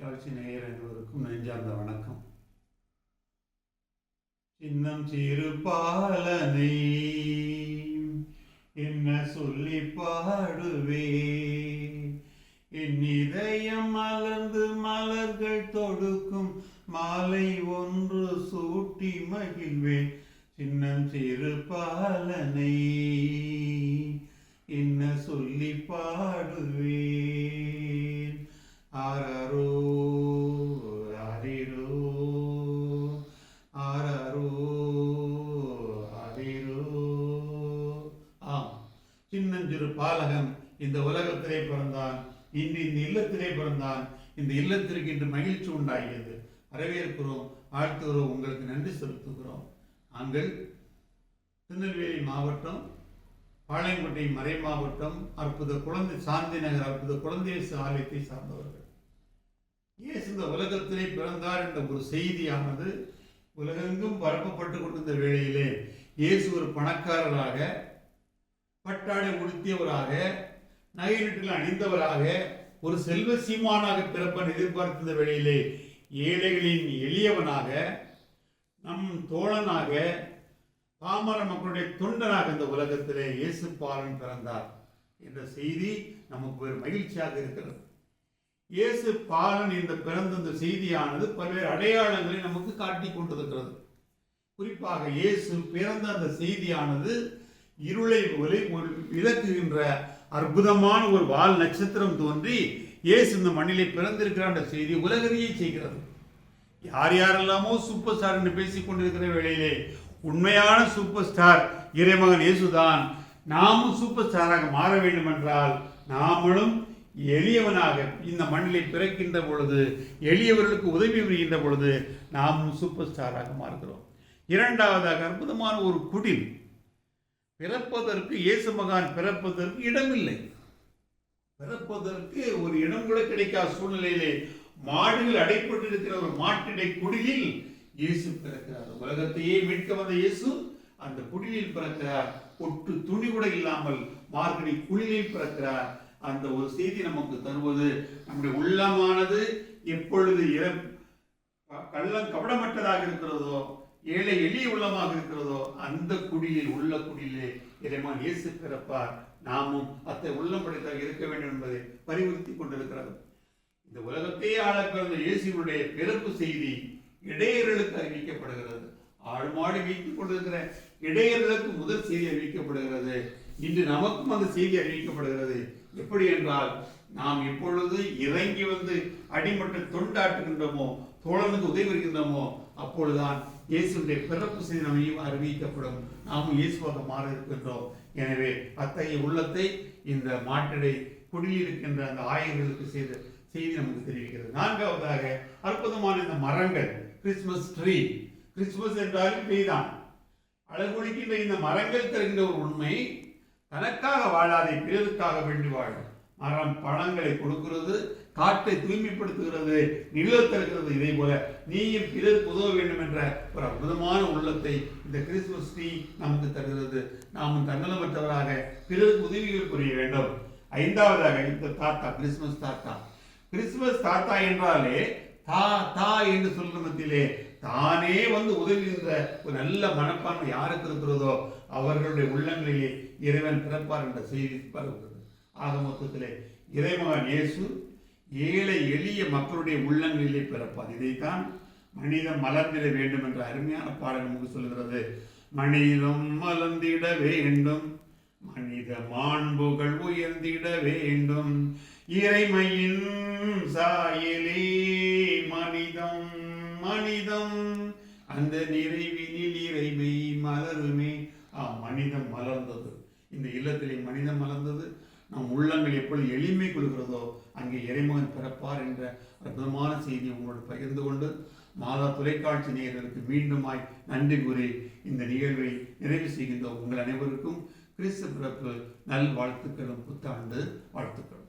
தொலைக்காட்சி நேயர் அனைவருக்கும் நெஞ்சார்ந்த வணக்கம். சின்னம் சிறு பாலனை என்ன சொல்லி பாடுவே? என் இதயம் மலர்ந்து மலர்கள் தொடுக்கும் மாலை ஒன்று சூட்டி மகிழ்வேன். சின்னம் சிறு பாலனை. பாலகன் இந்த உலகத்திலே பிறந்தான் இன்று இந்த இல்லத்திலே பிறந்தான். இந்த இல்லத்திற்கு இன்று மகிழ்ச்சி உண்டாகியது. வரவேற்கிறோம். வாழ்த்துகிறோம். உங்களுக்கு நன்றி செலுத்துகிறோம். நாங்கள் திருநெல்வேலி மாவட்டம் பாளையங்கோட்டை மறை மாவட்டம் அற்புத குழந்தை சாந்தி நகர் அற்புத குழந்தை ஆலயத்தை சார்ந்தவர்கள். இயேசு இந்த உலகத்திலே பிறந்தார் என்ற ஒரு செய்தியானது உலகெங்கும் பரப்பப்பட்டு கொண்டிருந்த வேளையிலே இயேசு ஒரு பணக்காரராக பட்டாடை உடுத்தியவராக நகைநீட்டில் அணிந்தவராக ஒரு செல்வ சீமானாக பிறப்பன் எதிர்பார்த்திருந்த வேளையிலே ஏழைகளின் எளியவனாக நம் தோழனாக பாமர மக்களுடைய தொண்டனாக இந்த உலகத்திலே இயேசு பாலன் பிறந்தார் என்ற செய்தி நமக்கு ஒரு மகிழ்ச்சியாக இருக்கிறது. இயேசு பாலன் இந்த பிறந்த இந்த செய்தியானது பல்வேறு அடையாளங்களை நமக்கு காட்டி கொண்டிருக்கிறது. குறிப்பாக இயேசு பிறந்த அந்த செய்தியானது இருளை ஒளி விளக்குகின்ற அற்புதமான ஒரு வால் நட்சத்திரம் தோன்றி இயேசு இந்த மண்ணிலே பிறந்திருக்கிறான் என்ற செய்தி உலகறியை செய்கிறது. யார் யாரெல்லாமோ சூப்பர் ஸ்டார் என்று பேசிக் கொண்டிருக்கிற வேளையிலே உண்மையான சூப்பர் ஸ்டார் இறைமகன் இயேசுதான். நாமும் சூப்பர் ஸ்டாராக மாற வேண்டும் என்றால் நாமளும் எளியவனாக இந்த மண்ணிலே பிறக்கின்ற பொழுது எளியவர்களுக்கு உதவி புரிகின்ற பொழுது நாமும் சூப்பர் ஸ்டாராக மாறுகிறோம். இரண்டாவதாக அற்புதமான ஒரு குடில் பிறப்பதற்கு இயேசு மகான் பிறப்பதற்கு இடமில்லை. பிறப்பதற்கு ஒரு இடம் கூட கிடைக்காத சூழ்நிலையிலே மாடுகள் அடைப்பட்டிருக்கிற ஒரு மாட்டிடை குடிலில் இயேசு பிறக்கிறார். உலகத்தையே மீட்க வந்த இயேசு அந்த குடிலில் பிறக்கிறார். ஒட்டு துணி கூட இல்லாமல் மார்கடி குழியில் பிறக்கிறார். அந்த ஒரு செய்தி நமக்கு தருவது நம்முடைய உள்ளமானது எப்பொழுது இற கள்ளம் கபடமற்றதாக இருக்கிறதோ ஏழை எளிய உள்ளமாக இருக்கிறதோ அந்த குடியில் உள்ள குடியிலே இறைமான் இயேசு பிறப்பார். நாமும் அத்தை உள்ளம் படைத்தாக இருக்க வேண்டும் என்பதை பரிவுறுத்தி கொண்டிருக்கிறது. இந்த உலகத்தையே ஆள பிறந்த பிறப்பு செய்தி இடையர்களுக்கு அறிவிக்கப்படுகிறது. ஆழ்மாடு வைத்துக் கொண்டிருக்கிற இடையர்களுக்கு முதல் செய்தி அறிவிக்கப்படுகிறது. இன்று நமக்கும் அந்த செய்தி அறிவிக்கப்படுகிறது. எப்படி என்றால் நாம் எப்பொழுது இறங்கி வந்து அடிமட்டம் தொண்டாட்டுகின்றோமோ தோழனுக்கு உதவி வருகின்றோமோ அப்பொழுதுதான் இயேசுடைய பிறப்பு செய்தி நம்ம அறிவிக்கப்படும். நாமும் இயேசுவாக மாற இருக்கின்றோம் எனவே அத்தகைய உள்ளத்தை இந்த மாட்டிடை குடியிருக்கின்ற அந்த ஆயர்களுக்கு செய்த செய்தி நமக்கு தெரிவிக்கிறது. நான்காவதாக அற்புதமான இந்த மரங்கள் கிறிஸ்துமஸ் ட்ரீ கிறிஸ்துமஸ் என்றாலும் ட்ரீதான் அழகுளிக்கின்ற இந்த மரங்கள் தருகின்ற ஒரு உண்மை தனக்காக வாழாதே பிறருக்காக வேண்டி வாழும். மரம் பழங்களை கொடுக்கிறது காட்டை தூய்மைப்படுத்துகிறது நிழல் தருகிறது இதே போல நீயும் பிறருக்கு உதவ வேண்டும் என்ற ஒரு அற்புதமான உள்ளத்தை இந்த கிறிஸ்துமஸ் டீ நமக்கு தருகிறது. நாமும் தன்னலமற்றவராக பிறருக்கு உதவிகள் புரிய வேண்டும். ஐந்தாவதாக இந்த தாத்தா கிறிஸ்துமஸ் தாத்தா. கிறிஸ்துமஸ் தாத்தா என்றாலே தா தா என்று சொல்கிற மத்தியிலே தானே வந்து உதவுகின்ற ஒரு நல்ல மனப்பான்மை யாருக்கு இருக்கிறதோ அவர்களுடைய உள்ளங்களிலே இறைவன் பிறப்பார் என்ற செய்தி பரவுகிறது. ஆக மொத்தத்தில் இறைமகன் இயேசு ஏழை எளிய மக்களுடைய உள்ளங்களிலே பிறப்பார். இதைத்தான் மனிதம் மலர்ந்திட வேண்டும் என்ற அருமையான பாடல் நமக்கு சொல்கிறது மனிதம் மலர்ந்திட வேண்டும் மனித மாண்புகள் உயர்ந்திட வேண்டும். இறைமையின் சாயலே மனிதம் மனிதம் அந்த நிறைவினில் இறைமை மலருமே. ஆ மனிதம் மலர்ந்தது. இந்த இல்லத்திலே மனிதம் மலர்ந்தது நம் உள்ளங்கள் எப்பொழுது எளிமை கொள்கிறதோ அங்கே இறைமகன் பிறப்பார் என்ற அற்புதமான செய்தியை உங்களோடு பகிர்ந்து கொண்டு மாதா தொலைக்காட்சி நேயர்களுக்கு மீண்டுமாய் நன்றி கூறி இந்த நிகழ்வை நிறைவு செய்கின்ற உங்கள் அனைவருக்கும் கிறிஸ்து பிறப்பு நல் வாழ்த்துக்களும் புத்தாண்டு வாழ்த்துக்கள்